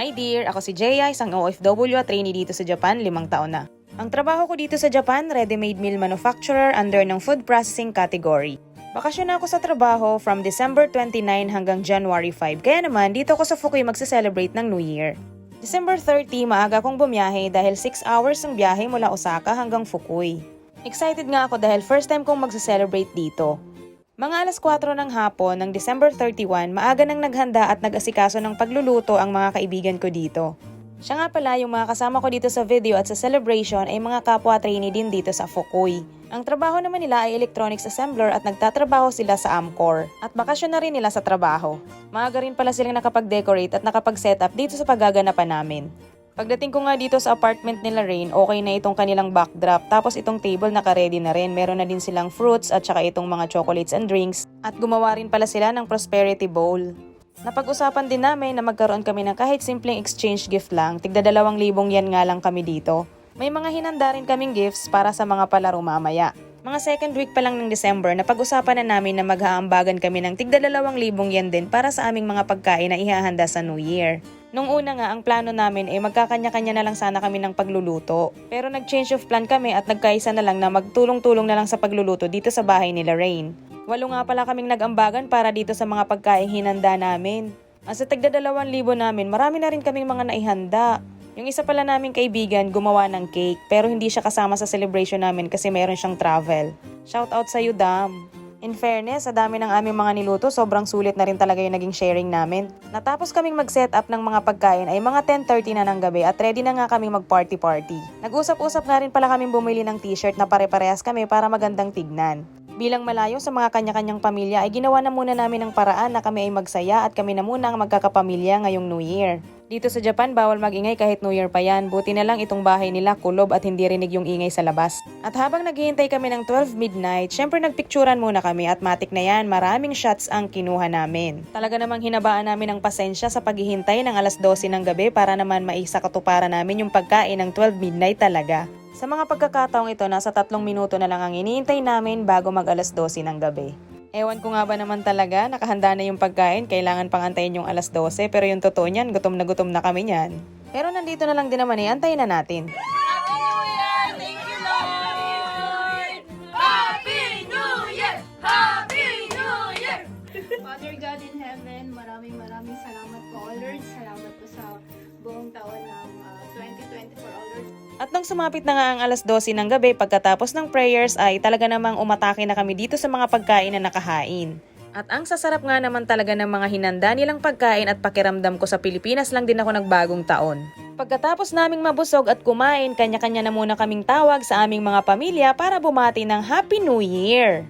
Hi dear, ako si Jaya, isang OFW at trainee dito sa Japan, limang taon na. Ang trabaho ko dito sa Japan, ready-made meal manufacturer under ng food processing category. Bakasyon na ako sa trabaho from December 29 hanggang January 5, kaya naman dito ako sa Fukui magse-celebrate ng New Year. December 30, maaga akong bumiyahe dahil 6 hours ang biyahe mula Osaka hanggang Fukui. Excited nga ako dahil first time kong magse-celebrate dito. Mga alas 4 ng hapon ng December 31, maaga nang naghanda at nag-asikaso ng pagluluto ang mga kaibigan ko dito. Siya nga pala yung mga kasama ko dito sa video at sa celebration ay mga kapwa trainee din dito sa Fukui. Ang trabaho naman nila ay electronics assembler at nagtatrabaho sila sa Amcor. At bakasyon na rin nila sa trabaho. Maaga rin pala silang nakapag-decorate at nakapag-setup dito sa paggaganapan namin. Pagdating ko nga dito sa apartment nila Rain, okay na itong kanilang backdrop. Tapos itong table naka-ready na rin. Meron na din silang fruits at saka itong mga chocolates and drinks. At gumawa rin pala sila ng prosperity bowl. Napag-usapan din namin na magkaroon kami ng kahit simpleng exchange gift lang. Tigda dalawang libong yan nga lang kami dito. May mga hinanda rin kaming gifts para sa mga palaro mamaya. Mga second week pa lang ng December, napag-usapan na namin na maghaambagan kami ng tigda dalawang libong yan din para sa aming mga pagkain na ihahanda sa New Year. Nung una nga, ang plano namin ay magkakanya-kanya na lang sana kami ng pagluluto. Pero nag-change of plan kami at nagkaisa na lang na magtulong-tulong na lang sa pagluluto dito sa bahay nila Rain. Walo nga pala kaming nag-ambagan para dito sa mga pagkain hinanda namin. Ang sa tagda dalawang libo namin, marami na rin kaming mga naihanda. Yung isa pala naming kaibigan gumawa ng cake pero hindi siya kasama sa celebration namin kasi meron siyang travel. Shout out sa iyo, Dam. In fairness, sa dami ng aming mga niluto, sobrang sulit na rin talaga yung naging sharing namin. Natapos kaming mag-set up ng mga pagkain ay mga 10.30 na ng gabi at ready na nga kaming mag-party-party. Nag-usap-usap nga rin pala kaming bumili ng t-shirt na pare-parehas kami para magandang tignan. Bilang malayo sa mga kanya-kanyang pamilya ay ginawa na muna namin ng paraan na kami ay magsaya at kami na muna ang magkakapamilya ngayong New Year. Dito sa Japan, bawal magingay kahit New Year pa yan. Buti na lang itong bahay nila kulob at hindi rinig yung ingay sa labas. At habang naghihintay kami ng 12 midnight, syempre nagpicturan muna kami at matik na yan, maraming shots ang kinuha namin. Talaga namang hinabaan namin ng pasensya sa paghihintay ng alas 12 ng gabi para naman maisa katuparan namin yung pagkain ng 12 midnight talaga. Sa mga pagkakataong ito, nasa tatlong minuto na lang ang iniintay namin bago mag alas 12 ng gabi. Ewan ko nga ba naman talaga, nakahanda na yung pagkain, kailangan pang antayin yung alas 12, pero yung totoo niyan, gutom na gutom na kami niyan. Pero nandito na lang din naman eh, antayin na natin. Happy New Year! Thank you, Lord! Happy New Year! Happy New Year! Father God in heaven, maraming maraming salamat po, Lord. Salamat At nung sumapit na nga ang alas 12 ng gabi pagkatapos ng prayers ay talaga namang umatake na kami dito sa mga pagkain na nakahain. At ang sasarap nga naman talaga ng mga hinanda nilang pagkain at pakiramdam ko sa Pilipinas lang din ako nagbagong taon. Pagkatapos naming mabusog at kumain, kanya-kanya na muna kaming tawag sa aming mga pamilya para bumati ng Happy New Year!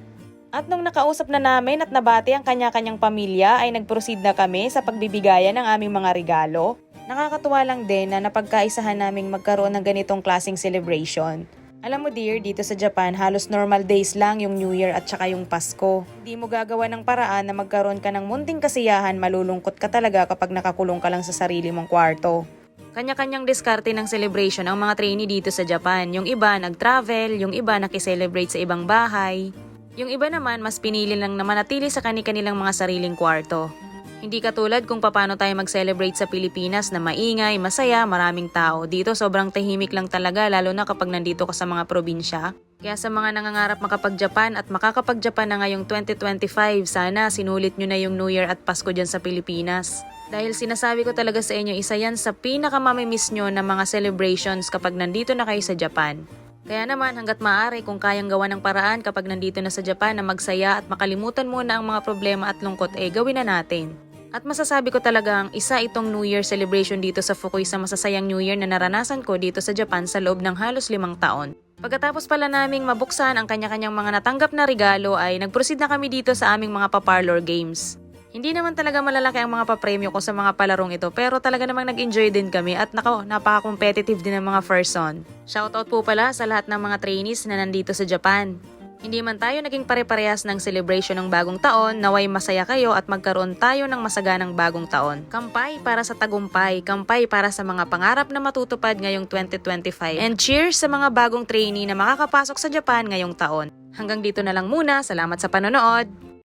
At nung nakausap na namin at nabati ang kanya-kanyang pamilya ay nag-proceed na kami sa pagbibigayan ng aming mga regalo. Nakakatuwa lang din na napagkaisahan naming magkaroon ng ganitong klaseng celebration. Alam mo dear, dito sa Japan, halos normal days lang yung New Year at saka yung Pasko. Hindi mo gagawa ng paraan na magkaroon ka ng munting kasiyahan, malulungkot ka talaga kapag nakakulong ka lang sa sarili mong kwarto. Kanya-kanyang diskarte ng celebration ang mga trainee dito sa Japan. Yung iba nag-travel, yung iba nakiselebrate sa ibang bahay. Yung iba naman mas pinili lang na manatili sa kani-kanilang mga sariling kwarto. Hindi katulad kung paano tayo mag-celebrate sa Pilipinas na maingay, masaya, maraming tao. Dito sobrang tahimik lang talaga lalo na kapag nandito ka sa mga probinsya. Kaya sa mga nangangarap makapag-Japan at makakapag-Japan na ngayong 2025, sana sinulit nyo na yung New Year at Pasko dyan sa Pilipinas. Dahil sinasabi ko talaga sa inyo, isa yan sa pinakamamimiss nyo na mga celebrations kapag nandito na kayo sa Japan. Kaya naman hanggat maaari kung kayang gawa ng paraan kapag nandito na sa Japan na magsaya at makalimutan muna ang mga problema at lungkot eh gawin na natin. At masasabi ko talagang isa itong New Year celebration dito sa Fukui sa masasayang New Year na naranasan ko dito sa Japan sa loob ng halos limang taon. Pagkatapos pala naming mabuksan ang kanya-kanyang mga natanggap na regalo ay nagproceed na kami dito sa aming mga pa-parlor games. Hindi naman talaga malalaki ang mga papremyo ko sa mga palarong ito pero talaga namang nag-enjoy din kami at nako, napaka-competitive din ng mga person. Shoutout po pala sa lahat ng mga trainees na nandito sa Japan. Hindi man tayo naging pare-parehas ng celebration ng bagong taon, naway masaya kayo at magkaroon tayo ng masaganang bagong taon. Kampay para sa tagumpay, kampay para sa mga pangarap na matutupad ngayong 2025. And cheers sa mga bagong trainee na makakapasok sa Japan ngayong taon. Hanggang dito na lang muna, salamat sa panonood!